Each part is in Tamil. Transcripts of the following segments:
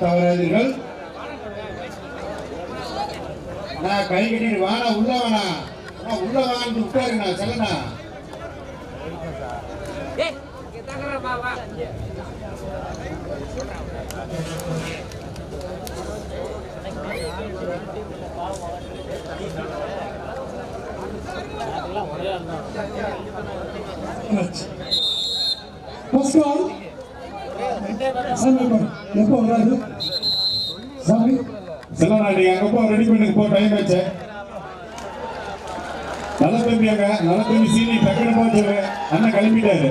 தவறாதீர்கள் நான் கை கட்டிட்டு வாடா உள்ள வாடா உள்ள வான்னு உட்காருண்ணா செல்லண்ணா ஃபர்ஸ்ட் ஆல் எப்போ வராது சாமி போ ரெடி பண்ணுங்க போ டைம் ஆச்சு நல்ல தம்பி அங்க நல்ல தம்பி சீனி டக்குனு போக அண்ணன் கிளம்பிட்டாரு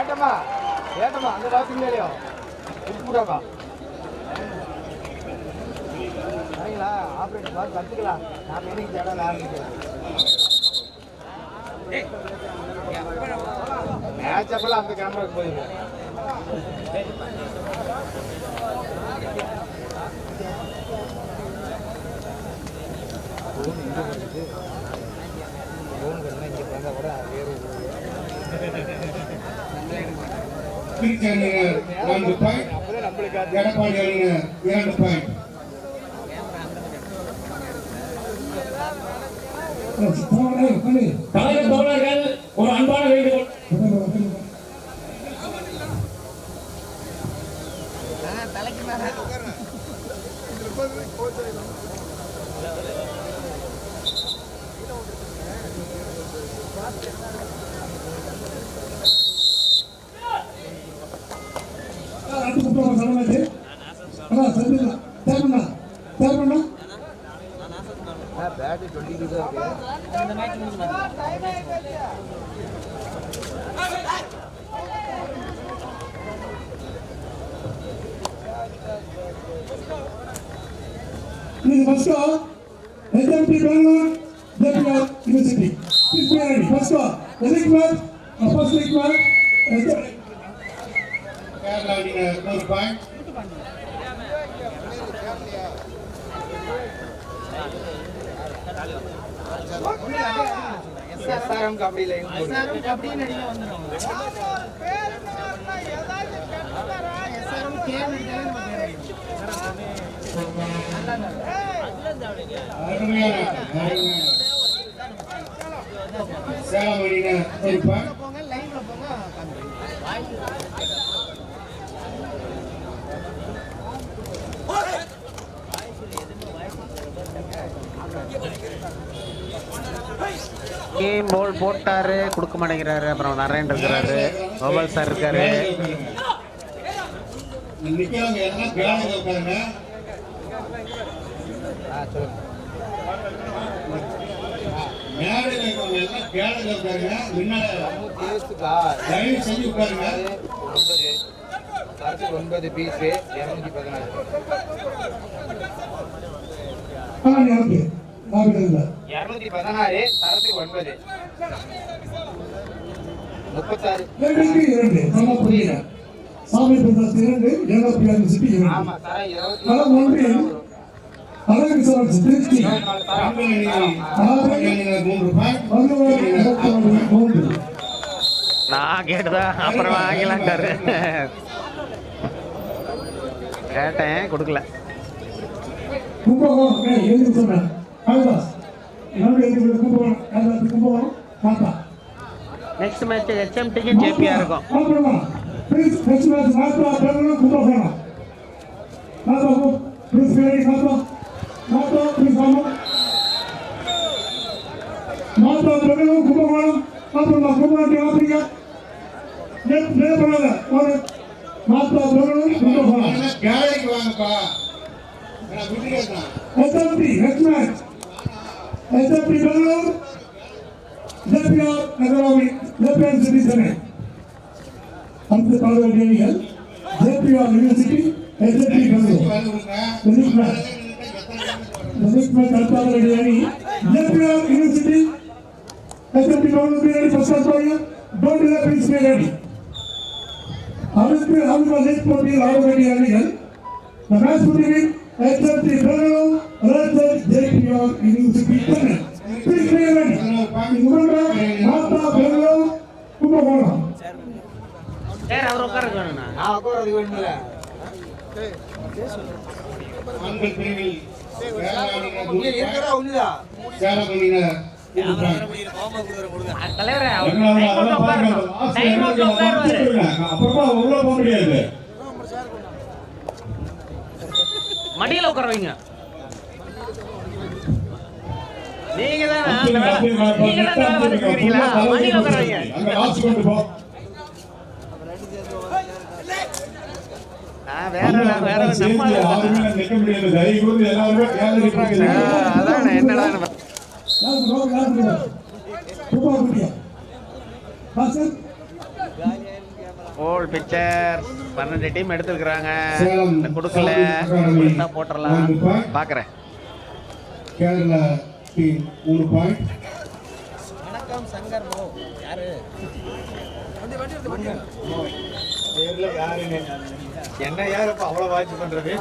ஏட்டம்மா ஏட்டம்மா அங்க பாத்தீங்களா உப்புடாப்பா சரிங்களா? ஆப்ரேட் பார்த்து கத்துக்கலாம். நான் மீனிங் நான் ஆரம்பிக்கிறேன் மேட்ச் அந்த கேமராக்கு போயிருக்கு திருச்சி அணியினர் நான்கு பாயிண்ட் எடப்பாடி அணியினர் இரண்டு பாயிண்ட் போனே பண்ணி கழக தோழர்கள் ஒரு அன்பான வேண்டுகோள் அடுத்து கூப்பிட்டு சொல்லமாச்சு அண்ணா சந்திரா தேவண்ணா தேவண்ணா பேட்டு சொல்லிட்டு தான் இருக்கு Please first call, SMT Bangalore, Deputy University. Please be ready. First call, the request, uh, first request, uh, Kerala அணியினர் ஒரு பாயிண்ட் எஸ்ஆர்எம் கபடியில் அருமையான அருமையான சேலம் அணியினர் ஒரு பாயிண்ட் கேம் போல் போட்டாரு கொடுக்க மாட்டேங்கிறாரு. அப்புறம் நரேன் இருக்கிறாரு. கோபால் சார் இருக்காரு. நிக்கிறவங்க எல்லாம் கேளுங்க உட்காருங்க மேடையில் இருக்கவங்க எல்லாம் கேளுங்க உட்காருங்க கேஸுக்கா தயவு செஞ்சு உட்காருங்க ஒன்பது பீஸு இரநூத்தி பதினாறு இரநூத்தி பதினாறு தரத்துக்கு ஒன்பது முப்பத்தாறு இரண்டு. புரியல சாமி இரண்டு இரண்டு தரம் ஒன்று அழகு சார் மூன்று நான் கேட்டுதான் அப்புறம் வாங்கலான்ட்டாரு கேட்டேன் கொடுக்கல. கும்பகோணம் ஏய், எழுதி சொன்னேன் காளிதாஸ் என்னோட எழுதி கும்பகோணம் காளிதாஸ் கும்பகோணம் மாத்தா நெக்ஸ்ட் மேட்ச் ஹெச்எம்டிக்கு ஜேபியா இருக்கும். மாத்தா ப்ளீஸ் நெக்ஸ்ட் மேட்ச் மாத்தா பெங்களூர் கும்பகோணம் மாத்தா ப்ளீஸ் பேரி மாத்தா மாத்தா ப்ளீஸ் வாமா மாத்தா பெங்களூர் கும்பகோணம் மாத்தா கும்பகோணம் ஆப்பிரிக்கா நெட் ப்ளே பண்ணாத ஒரு மாத்தா பெங்களூர் கும்பகோணம் அதெல்லாம் கேளைக்கு வாங்கப்பா நான் விட்டுட்டே தான் SMP, next match. SMP Bangalore, JPR Nagaravi, JPR City Senate. அடுத்த பாடல் அணிகள் JPR University, SMP Bangalore. The next match. The next match அடுத்த பாடல் அணி JPR University, SMP Bangalore be ready for start player. Don't delay, please be ready. அடுத்து அவங்க நெக்ஸ்ட் போட்டியில் ஆட வேண்டிய அணிகள் The match between HFC Bangalore versus JPR University Chennai. Please be ready. Remember, Mata Bangalore நான் உட்காரதுக்கு வேணும்ல ஆண்கள் பிரிவில் பாருங்க, last நேரத்துல மாத்தி விடுங்க. அப்புறமா உள்ள போக முடியாது. மடியில உட்கார வைங்க. நீங்க தான் மடியில உட்கார வைங்க. ஓல் பிக்சர் பன்னெண்டு டீம் எடுத்துருக்குறாங்க. கொடுக்கல. கொடுத்தா போட்டுடலாம் பாக்குறேன். கேரளா டீம் மூணு பாயிண்ட் தெரியல யாருன்னு என்ன யாரு இப்ப அவ்வளவு வாட்ச் பண்றது?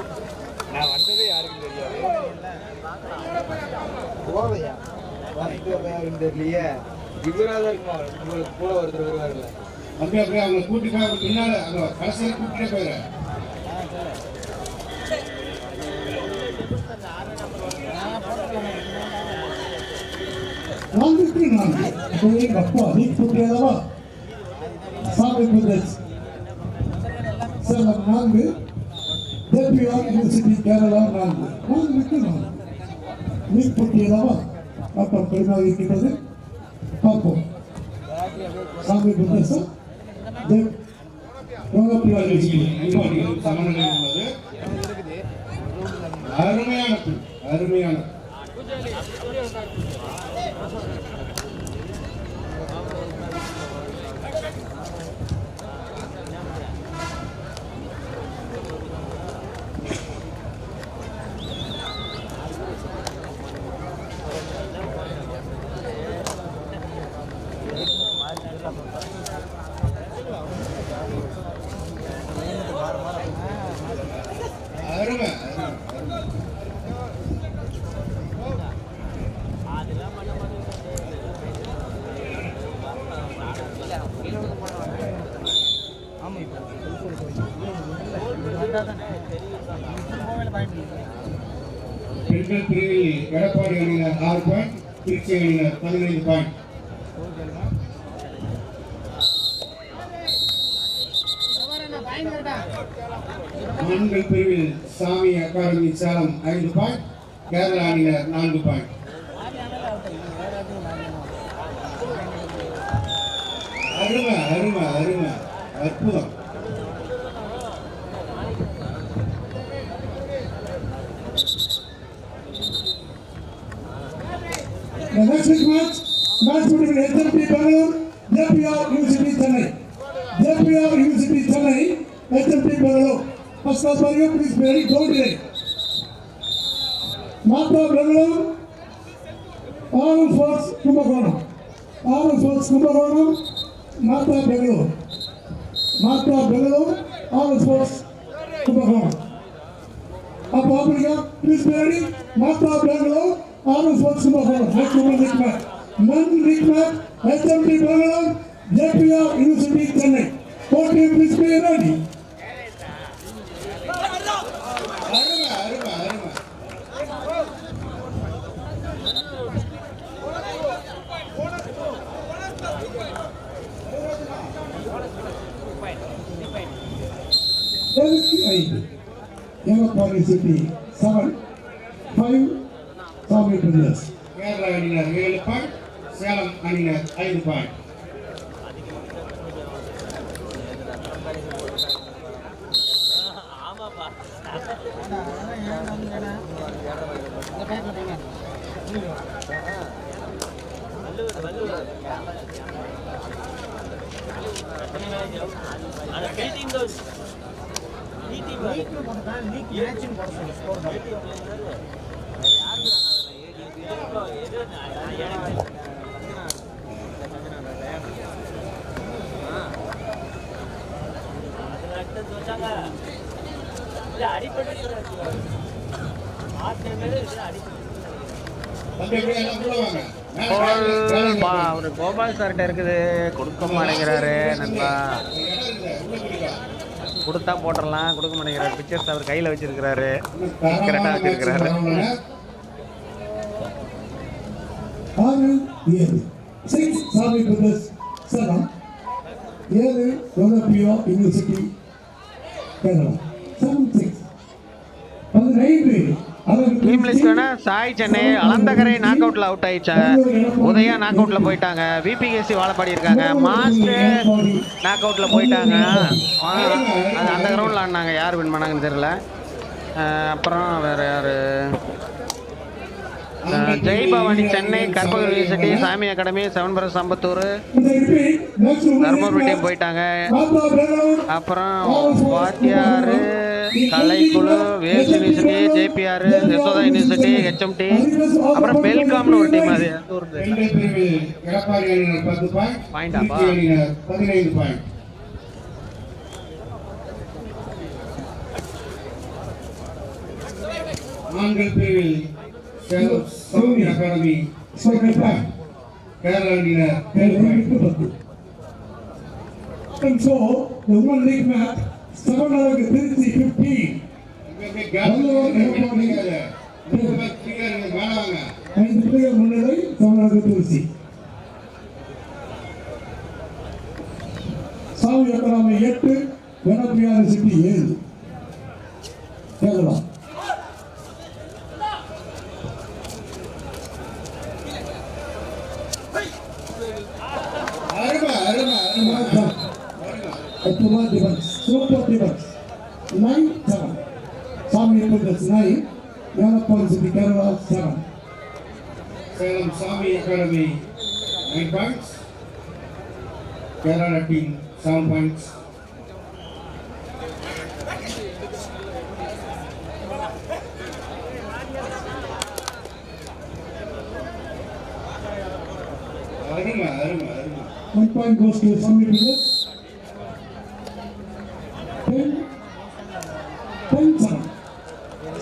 நான் வந்ததே யாருக்கும் தெரியாது. போவையா வந்து யாருன்னு தெரியலையே. இவராக இருக்குமா உங்களுக்கு கூட ஒருத்தர் வருவாருல்ல அப்படியே அப்படியே அவங்க கூட்டி போய் அவங்க பின்னால அந்த கடைசியில் கூட்டிட்டே போயிடுறேன். இப்போ எங்க அப்பா நீ குட்டியாதவா சாமி பிரதர்ஸ் சேலம் நான்கு ஜேபிஆர் யூனிவர்சிட்டி கேரளா நான்கு. நான்குக்கு நான்கு நீ குட்டியாதவா ஆட்டம் பெருமாக இருக்கின்றது. பார்ப்போம். சாமி பிரதேசம் அருமையான அருமையான அருமை அருமை, அருமை. பெண்கள் பிரிவில் எடப்பாடி அணியினர் ஆறு பாயிண்ட் திருச்சி அணியினர் பதினைந்து பாயிண்ட் ஆண்கள் பிரிவில் சாமி அகாடமி சேலம் ஐந்து பாயிண்ட் கேரள அணியினர் நான்கு பாயிண்ட் அருமை அருமை அருமை அற்புதம். Next match, match between SMT Bangalore, JPR UCP Chennai. JPR UCP Chennai, SMT Bangalore. First of all, please very don't delay. Mata Bangalore, Arun Force Kumbakonam. Arun Force Kumbakonam, Mata Bangalore. Mata Bangalore, Arun Force Kumbakonam. अब आप प्लीज़ मेरी माता Bangalore Bangalore, Arnold Schwarzenegger, next woman Nick Mac. Men Nick Mac, HMT Bangalore, JPR University Chennai. Four team, please be ready. அருமை அருமை அருமை Eight. Yamapari City, seven. Five. Swami Brothers. Kerala அணியினர் ஏழு பாயிண்ட் சேலம் அணியினர் ஐந்து பாயிண்ட் மேல அவரு கோபால் சார்கிட்ட இருக்குது கொடுக்க மாட்டேங்கிறாரு நண்பா இருக்குது கொடுத்தா போட்டுடலாம் கொடுக்க மாட்டேங்கிறாரு. பிக்சர்ஸ் அவர் கையில் வச்சிருக்கிறாரு. கரெக்டாக வச்சிருக்கிறாரு. ஏழு. சிக்ஸ் சாமி பிரதர்ஸ் செவன் ஏழு ரோலப்பியோ யூனிவர்சிட்டி கேரளா. செவன் சிக்ஸ் பதினைந்து. சாய் சென்னை அலந்தகரை நாக் அவுட்ல அவுட் ஆயிடுச்சாங்க உதயா நாக் அவுட்ல போயிட்டாங்க விபிகேசி வாழப்பாடி இருக்காங்க மாஸ்டர் நாக் அவுட்ல போயிட்டாங்க. அது அந்த கிரவுண்டில் ஆடினாங்க. யார் வின் பண்ணாங்கன்னு தெரியல. அப்புறம் வேற யாரு? Jai Bhavani Chennai Karpaga university Sami academy seven பரஸ் தர்மபுரி தருமபுரி டீம் போயிட்டாங்க அப்புறம் வாத்தியார் கலைக்குழு west university JPR Yashoda university HMT அப்புறம் பெல்காம்னு ஒரு டீம் அது பாயிண்டாப்பா ஊரு? பிரிவில் ஆண்கள் பிரிவில் சௌமி அகாடமி பத்து point Kerala And so, the one league seven out of the Trichy Sami எட்டு வனப்பிரியாத சிட்டி ஏழு கேரளா அருமை அருமை அருமை Attuma defense, super defense. Nine, seven. Swami Brothers nine, Yanappan City Kerala seven. Salem Sami academy nine points Kerala team seven points அருமை அருமை அருமை One point goes to Swami Brothers. Ten, ten seven.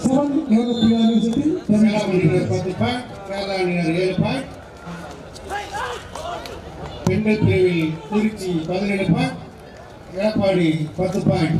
Seven Yanappa University, ten பத்து பாயிண்ட் ஏழு பாயிண்ட் பெண்கள் பிரிவில் திருச்சி பதினேழு பாயிண்ட் எடப்பாடி பத்து point.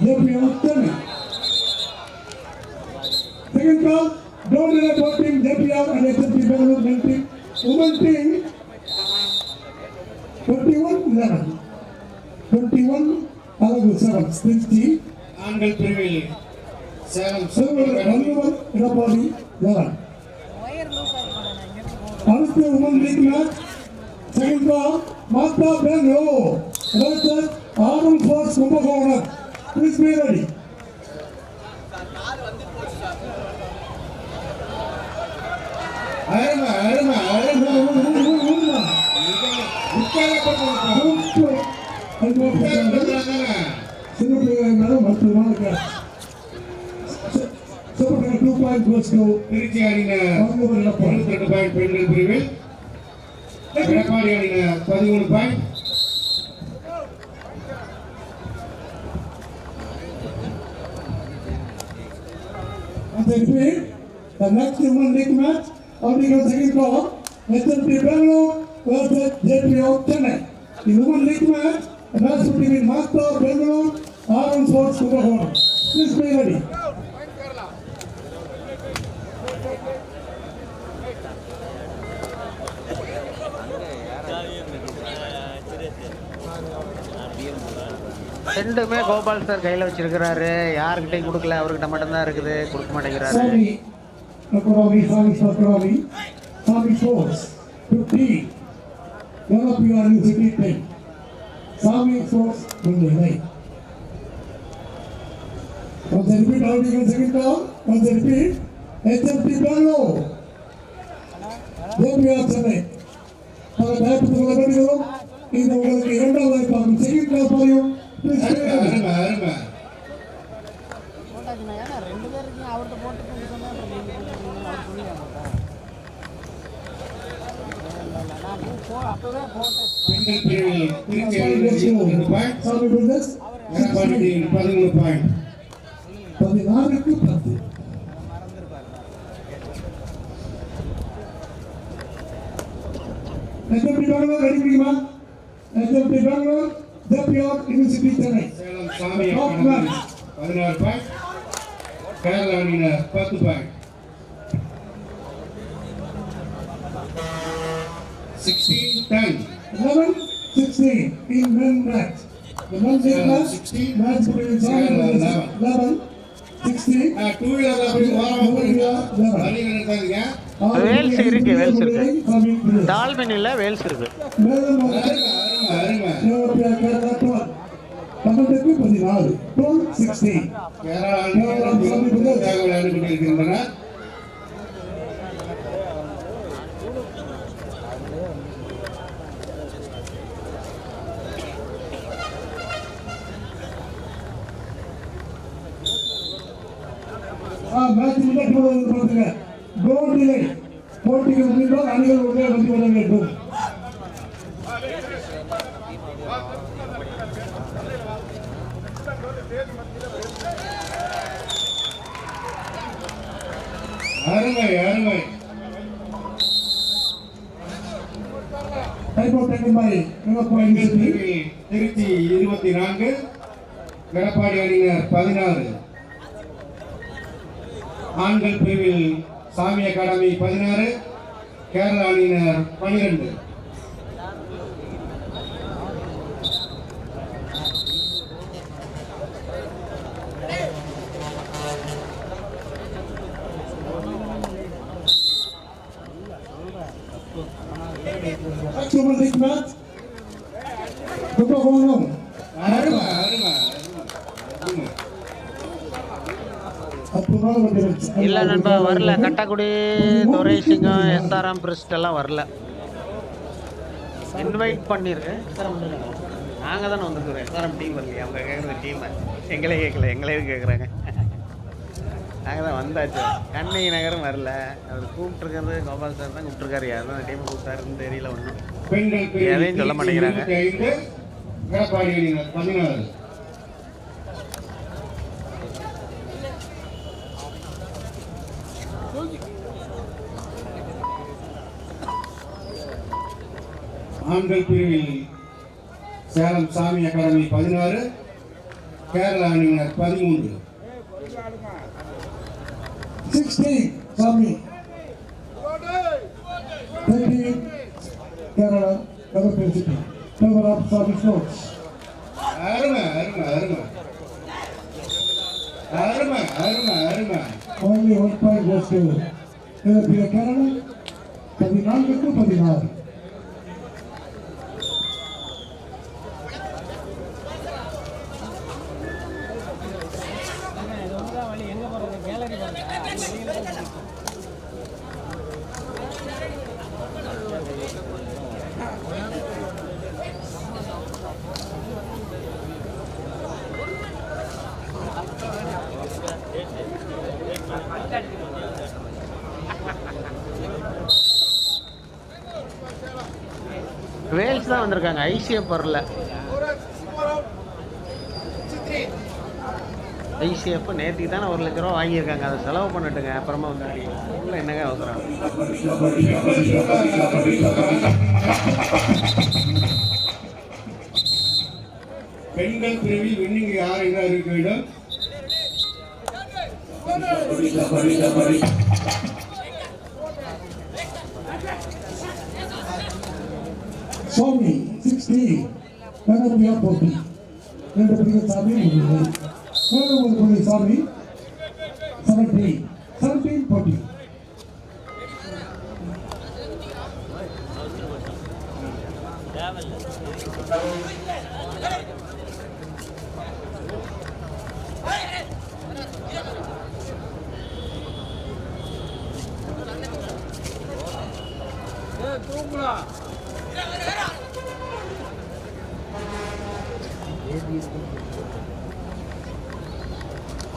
JPO Chennai Second call, don't let both team JPR and SMT Bangalore men team. Women team, 21 11. 21 Alagu 7. Sprint team, ஆண்கள் பிரிவில் சேலம் அகாடமி Rangavan Edapadi 11. அடுத்த women league match second ball மாத்தா Bangalore RM force Kumbakonam please be ready அருமை அருமை அருமை சின்ன பிள்ளைங்க மற்றமான super two point goes to Trichy அணியினர் பங்கவர் எடப்பாடி தொண்ணூத்தி ரெண்டு பாயிண்ட் பெண்கள் பிரிவில் எடப்பாடி அணியினர் பதிமூணு point Repeat, the next human league match of the second floor, Mr. Bangalore versus JPO Chennai. The human league match, a match between Master Bengaluru, Aaron Sports Kumbakonam. Please be ready. ரெண்டுமே கோபால் சார் கையில் வச்சிருக்கிறாரு யாருக்கிட்டையும் கொடுக்கல அவர்கிட்ட மட்டும்தான் இருக்குது கொடுக்க மாட்டேங்கிறாரு Swami Nakoravi, Swami Nakoravi, Swami Sports, 15. One of you are in city 10. Swami Sports, 29. Once I repeat, how do you second call? Once I repeat, HMT Bangalore. JPR Chennai. பல தயாரிப்பு விளையாடுகிறோம் இது உங்களுக்கு இரண்டாவது வாய்ப்பாகும் செகண்ட் கிளாஸ் வரையும் ப்ளீஸ் அவர் பாயிண்ட் பதினாறுக்கு பத்து எஸ்எம்டி பெங்களூர் ரெடி முடியுமா SMT Bangalore JPR university Chennai Salem Sami academy பதினாறு பாயிண்ட் கேரள அணியினர் பத்து point sixteen ten 11 16 in men match the men's Yeah, match 16. match between Sami Yeah, Brothers 11 16 two வீலர்ல போய் ஓரமாக போறீங்க வழி நிறுத்தாதீங்க வேல்ஸ் இருக்கு, வேல்ஸ் இருக்கு. டால்பின் இல்லை வேல்ஸ் இருக்கு. மேலும் அருமை அருமை அருமை யூரோப்பிய கேரளா டுவெல் பன்னெண்டுக்கு பதினாலு டுவெல் சிக்ஸ்டீன் கேரள அணியினர் சிறப்பாக விளையாடி கொண்டிருக்கின்றனர் ஆ மேட்ச் முன்னாடி போடுவது பார்த்துங்க கோல் டிலே போட்டிக்கு முடிந்தால் அணிகள் உள்ளே வந்து விட வேண்டும் அருமை அருமை டைப் திருச்சி இருபத்தி நான்கு எடப்பாடி அணியினர் பதினாறு. ஆண்கள் பிரிவில் சாமி அகாடமி பதினாறு கேரள அணியினர் பனிரெண்டு Super League match. கும்பகோணம் அருமை அருமை அருமை அற்புதமான ஒரு match. இல்லை நண்பா கட்டக்குடி துரை சிங்கம் எஸ்ஆர்எம் பிரிஸ்ட் எல்லாம் வரல இன்வைட் பண்ணியிருக்கேன் நாங்கள் தானே வந்துருக்குறோம் எஸ்ஆர்எம் டீம் வரலையே அவங்க கேட்குற டீமை எங்களே கேட்கல எங்களே கேட்குறாங்க நாங்கள் தான் வந்தாச்சு கண்ணகி நகரும் வரல அவர் கூப்பிட்டுருக்கிறது கோபால் சார் தான் கூப்பிட்டுருக்காரு யாரும் அந்த டீம் கூப்பிட்டாருன்னு தெரியல ஒன்றும் எதையும் சொல்ல மாட்டேங்கிறாங்க. இருபத்தி ஐந்து எடப்பாடி அணியினர் பதினாறு ஆண்கள் பிரிவில் சேலம் சாமி அகாடமி பதினாறு கேரள அணியினர் பதிமூன்று 16 Sami. 13 Kerala Government University. Member of Sami Sports. அருமை அருமை அருமை அருமை அருமை அருமை to European Kerala. பதினான்குக்கு பதினாறு தான் வந்திருக்காங்க. ஐசிஎஃப் பரில் ஐசிஎஃப் நேற்றுக்கு தானே ஒரு லட்ச ரூபா வாங்கியிருக்காங்க. அதை செலவு பண்ணட்டுங்க. அப்புறமா வந்து உள்ள என்னங்க அவசரம்? பெண்கள் பிரிவில் வின்னிங் யார் என்ன அறிவிக்க வேண்டும்? சுவாமி சிக்ஸ்டி கணப்பியா போட்டி ரெண்டு புதிய சாமி முடிந்தது மேலும் ஒரு புதிய சாமி செவன்டீன் செவன்டீன் போட்டி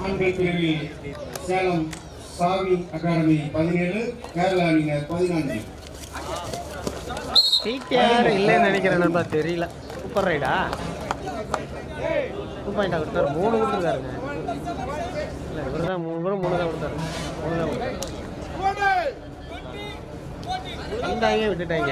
ஆண்கள் பிரிவில் சேலம் சாமி அகாடமி பதினேழு கேரளா அணியினர் பதினான்கு இல்லைன்னு நினைக்கிறேன் நண்பா தெரியல. சூப்பர் ரைடா டூ பாயிண்டா கொடுத்தாரு. மூணு கொடுத்துருக்காருங்க. இல்லை இவர் தான் மூணு பேரும் மூணு தான் கொடுத்தாரு. மூணு தான் கொடுத்தாரு. வந்தாங்க விட்டுட்டாங்க.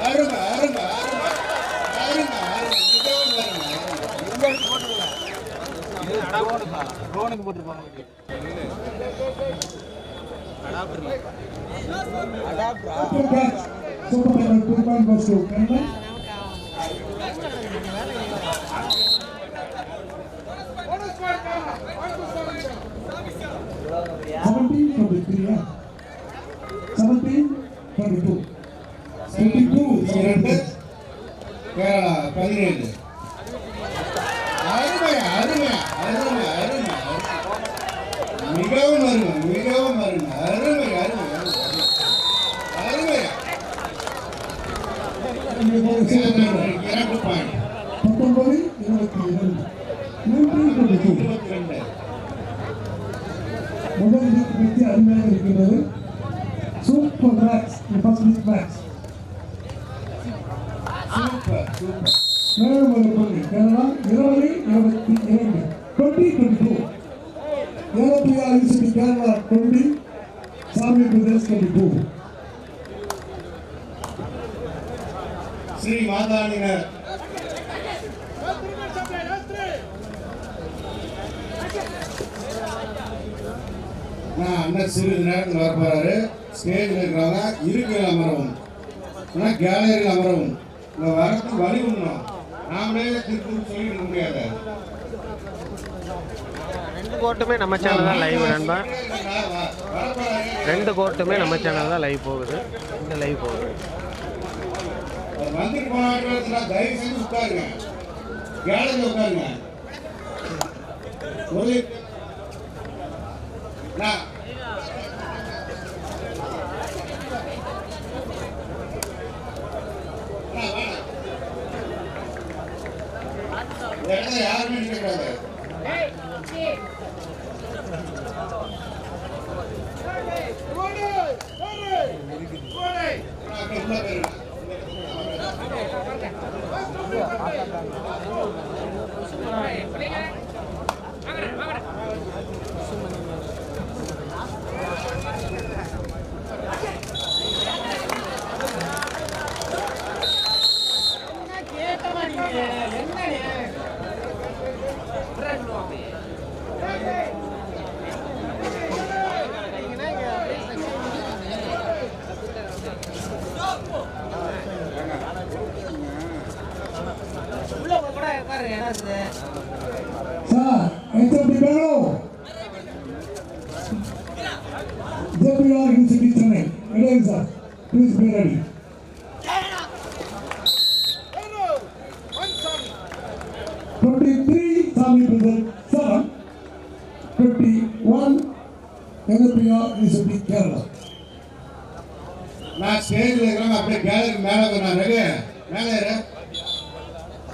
அருமை அருமை அருமை அருமை அருமை மிகவும் அருமை ட்ரோனுக்கு போட்டுருப்பாங்க After that, Super Final two point goes to Kannan. Seventeen twenty three, yeah. Seventeen twenty two. Twenty two, இரண்டு கேரளா பதினேழு அருமை அருமை அருமை அருமை மிகவும் அருமை மிகவும் அருமை அருமை அருமை அருமை அருமை இரண்டு பாயிண்ட் பத்தொன்பது இருபத்தி இரண்டு நூற்றி டுவெண்ட்டி டூ இருபத்தி ரெண்டு முதல் லீக் பற்றி அருமையாக இருக்கின்றது super match first league match super super மேலும் ஒரு புள்ளி கேரளா இருபது இருபத்தி இரண்டு twenty twenty two ஏரோப்பியா university Kerala twenty Sami Pradesh twenty two Sri மாதாணினர் நான் அண்ணன் சிறிது நேரத்தில் வரப்போறாரு ஸ்டேஜில் இருக்கிறவங்க இருக்கையில் அமரவும் ஆனால் கேலரியில் அமரவும் இந்த வரத்துக்கு வழி விடணும் நாமளே திருப்பி சொல்லிட முடியாது ரெண்டு கோர்ட்டுமே நம்ம சேனல் தான் லைவ் நண்பா. ரெண்டு கோர்ட்டுமே நம்ம சேனல் தான் லைவ் போகுது. இந்த லைவ் போகுது. உட்காருங்க.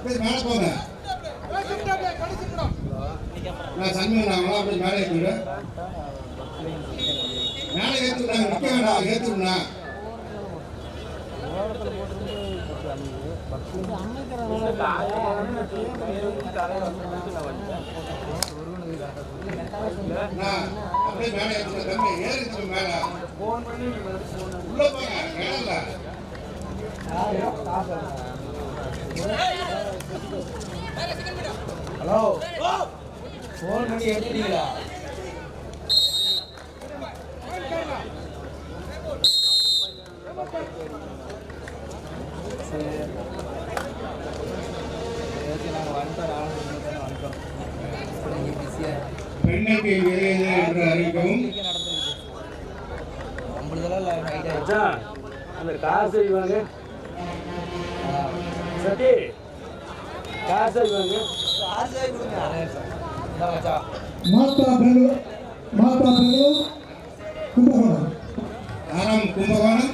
அப்படியே மேலே போங்க நான் சண்முகம் நாங்களாம் மேலே ஏற்றிவிடு மேலே நிற்க வேண்டாம் ஏற்றுனா அப்படியே மேலே தம்பி ஏறிச்சு மேலே. உள்ள போங்க மேலே ஹலோ. ஃபோன் பண்ணி எடுத்துட்டீங்களா பெண்ணுக்கு வெளியேறு என்று அறிவிக்கவும் அந்த காசு இவங்க சத்தி காசு இவங்க மாதா பெங்களூர் மாதா பெங்களூர் கும்பகோணம் ஆரம் கும்பகோணம்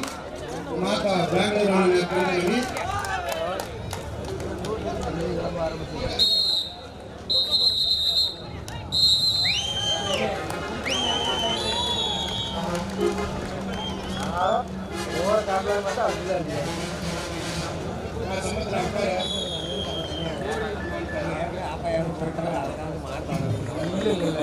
மாதா பெங்களூரு திருநெல்வேலி நான் சமுத்திரம் உட்காரு. இல்லை இல்லை